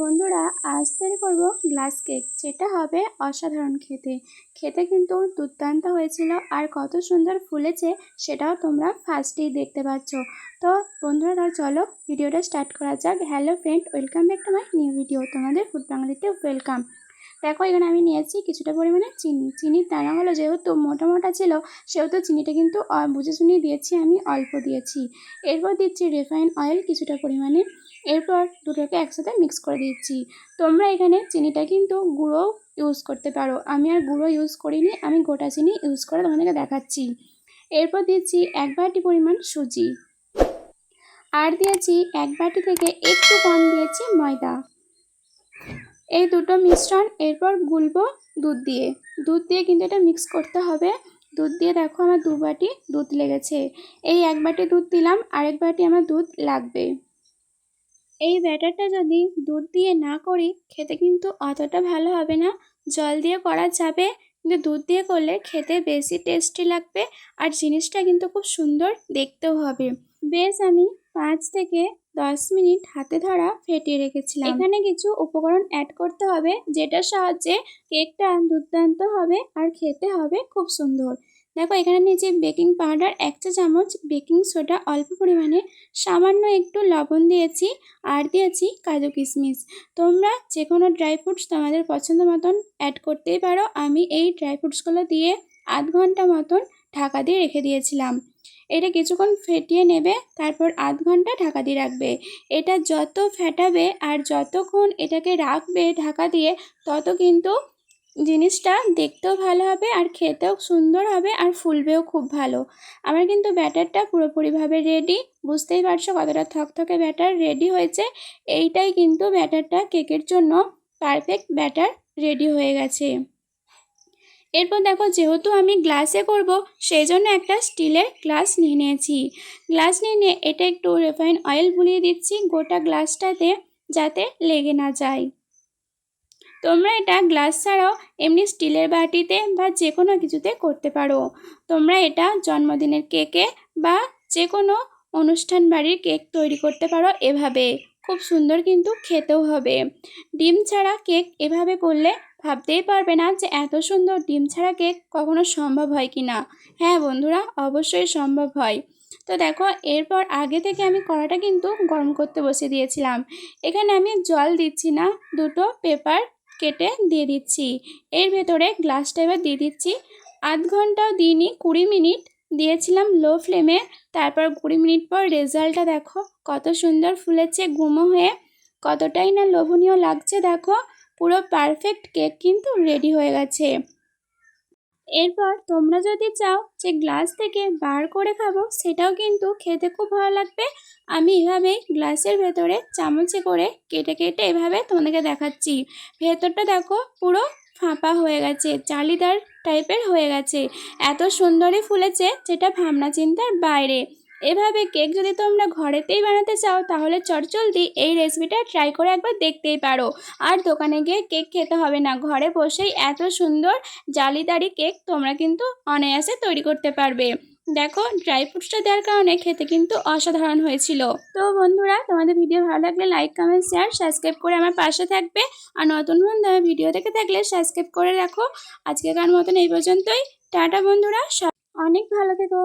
বন্ধুরা, আজ তৈরি করব গ্লাস কেক যেটা হবে অসাধারণ খেতে। খেতে কিন্তু দুর্দান্ত হয়েছিল আর কত সুন্দর ফুলেছে সেটাও তোমরা ফার্স্টেই দেখতে পাচ্ছ। তো বন্ধুরা চলো ভিডিওটা স্টার্ট করা যাক। Hello friend welcome back to my new video তোমাদের ফুড বাঙালিতে ওয়েলকাম দেখো, এখানে আমি নিয়েছি কিছুটা পরিমাণে চিনি। চিনির দানা হলো যেহেতু মোটা মোটা ছিল, সেহেতু চিনিটা কিন্তু বুঝে শুনিয়ে দিয়েছি আমি, অল্প দিয়েছি। এরপর দিচ্ছি রিফাইন অয়েল, কিছুটা পরিমাণে এরপর দুটোকে একসাথে মিক্স করে দিচ্ছি। তোমরা এখানে চিনিটা কিন্তু গুঁড়ো ইউজ করতে পারো। আমি আর গুঁড়ো ইউজ করিনি, আমি গোটা চিনি ইউজ করে তোমাদেরকে দেখাচ্ছি। এরপর দিচ্ছি এক বাটি পরিমাণ সুজি। আর দিয়েছি এক বাটি থেকে একটু কম দিয়েছি ময়দা। এই দুটো মিশ্রণ এরপর গুলবো দুধ দিয়ে। দুধ দিয়ে কিন্তু এটা মিক্স করতে হবে। দুধ দিয়ে দেখো আমার দু বাটি দুধ লেগেছে। এই এক বাটি দুধ দিলাম, আরেক বাটি আমার দুধ লাগবে। এই ব্যাটারটা যদি দুধ দিয়ে না করি, খেতে কিন্তু অতটা ভালো হবে না। জল দিয়ে করা যাবে, কিন্তু দুধ দিয়ে করলে খেতে বেশি টেস্টি লাগবে আর জিনিসটা কিন্তু খুব সুন্দর দেখতেও হবে। বেশ, আমি পাঁচ থেকে দশ মিনিট হাতে ধরা ফেটিয়ে রেখেছিলাম। এখানে কিছু উপকরণ অ্যাড করতে হবে, যেটার সাহায্যে কেকটা দুর্দান্ত হবে আর খেতে হবে খুব সুন্দর। দেখো, এখানে নিয়েছি বেকিং পাউডার এক চা চামচ বেকিং সোডা অল্প পরিমাণে সামান্য একটু লবণ দিয়েছি আর দিয়েছি কাজু কিশমিশ। তোমরা যে কোনো ড্রাই ফ্রুটস তোমাদের পছন্দ মতন অ্যাড করতেই পারো। আমি এই ড্রাই ফ্রুটসগুলো দিয়ে আধ ঘণ্টা মতন ঢাকা দিয়ে রেখে দিয়েছিলাম। এটা কিছুক্ষণ ফেটিয়ে নেবে, তারপর আধ ঘণ্টা ঢাকা দিয়ে রাখবে। এটা যত ফেটাবে আর যতক্ষণ এটাকে রাখবে ঢাকা দিয়ে, তত কিন্তু জিনিসটা দেখতেও ভালো হবে, আর খেতেও সুন্দর হবে, আর ফুলবেও খুব ভালো। আমার কিন্তু ব্যাটারটা পুরোপুরিভাবে রেডি বুঝতেই পারছ কতটা থকথকে ব্যাটার রেডি হয়েছে? এইটাই কিন্তু ব্যাটারটা কেকের জন্য পারফেক্ট ব্যাটার রেডি হয়ে গেছে। এরপর দেখো, যেহেতু আমি গ্লাসে করব সেই জন্য একটা স্টিলের গ্লাস নিয়ে নিয়েছি। গ্লাস নিয়ে নিয়ে এটা একটু রিফাইন অয়েল বুলিয়ে দিচ্ছি, গোটা গ্লাসটাতে যাতে লেগে না যায়। তোমরা এটা গ্লাস ছাড়াও এমনি স্টিলের বাটিতে বা যে কোনো কিছুতে করতে পারো। তোমরা এটা জন্মদিনের কেকে বা যে কোনো অনুষ্ঠান বাড়ির কেক তৈরি করতে পারো এভাবে। খুব সুন্দর কিন্তু খেতেও হবে। ডিম ছাড়া কেক এভাবে করলে ভাবতেই পারবে না যে এত সুন্দর ডিম ছাড়া কেক কখনো সম্ভব হয় কি না হ্যাঁ বন্ধুরা, অবশ্যই সম্ভব হয়। তো দেখো, এরপর আগে থেকে আমি কড়াটা কিন্তু গরম করতে বসে দিয়েছিলাম। এখানে আমি জল দিচ্ছি না, দুটো পেপার কেটে দিয়ে দিচ্ছি। এর ভেতরে গ্লাসটা এবার দিয়ে দিচ্ছি। আধ ঘন্টাও দিইনি কুড়ি মিনিট দিয়েছিলাম লো ফ্লেমে। তারপর কুড়ি মিনিট পর রেজাল্টটা দেখো, কত সুন্দর ফুলেছে, গুমো হয়ে কতটাই না লোভনীয় লাগছে, দেখো। পুরো পারফেক্ট কেক কিন্তু রেডি হয়ে গেছে। এরপর তোমরা যদি চাও যে গ্লাস থেকে বার করে খাব, সেটাও কিন্তু খেতে খুব ভালো লাগবে। আমি এভাবে গ্লাসের ভেতরে চামচে করে কেটে কেটে এভাবে তোমাদেরকে দেখাচ্ছি। ভেতরটা দেখো পুরো ফাঁপা হয়ে গেছে, চালিদার টাইপের হয়ে গেছে। এত সুন্দরই ফুলেছে যেটা ভাবনা চিন্তার বাইরে। এভাবে কেক যদি তোমরা ঘরেতেই বানাতে চাও, তাহলে চটচলদি এই রেসিপিটা ট্রাই করে একবার দেখতেই পারো। আর দোকানে গিয়ে কেক খেতে হবে না। ঘরে বসেই এত সুন্দর, জালিদারি কেক তোমরা কিন্তু অনায়াসে তৈরি করতে পারবে। দেখো ড্রাই ফ্রুটসটা দেওয়ার কারণে খেতে কিন্তু অসাধারণ হয়েছিল। তো বন্ধুরা, তোমাদের ভিডিও ভালো লাগলে লাইক কমেন্ট শেয়ার সাবস্ক্রাইব করে আমার পাশে থাকবে। আর নতুন বন্ধু ভিডিও দেখে থাকলে সাবস্ক্রাইব করে রাখো। আজকেকার মতন এই পর্যন্তই। টাটা বন্ধুরা অনেক ভালো থেকো।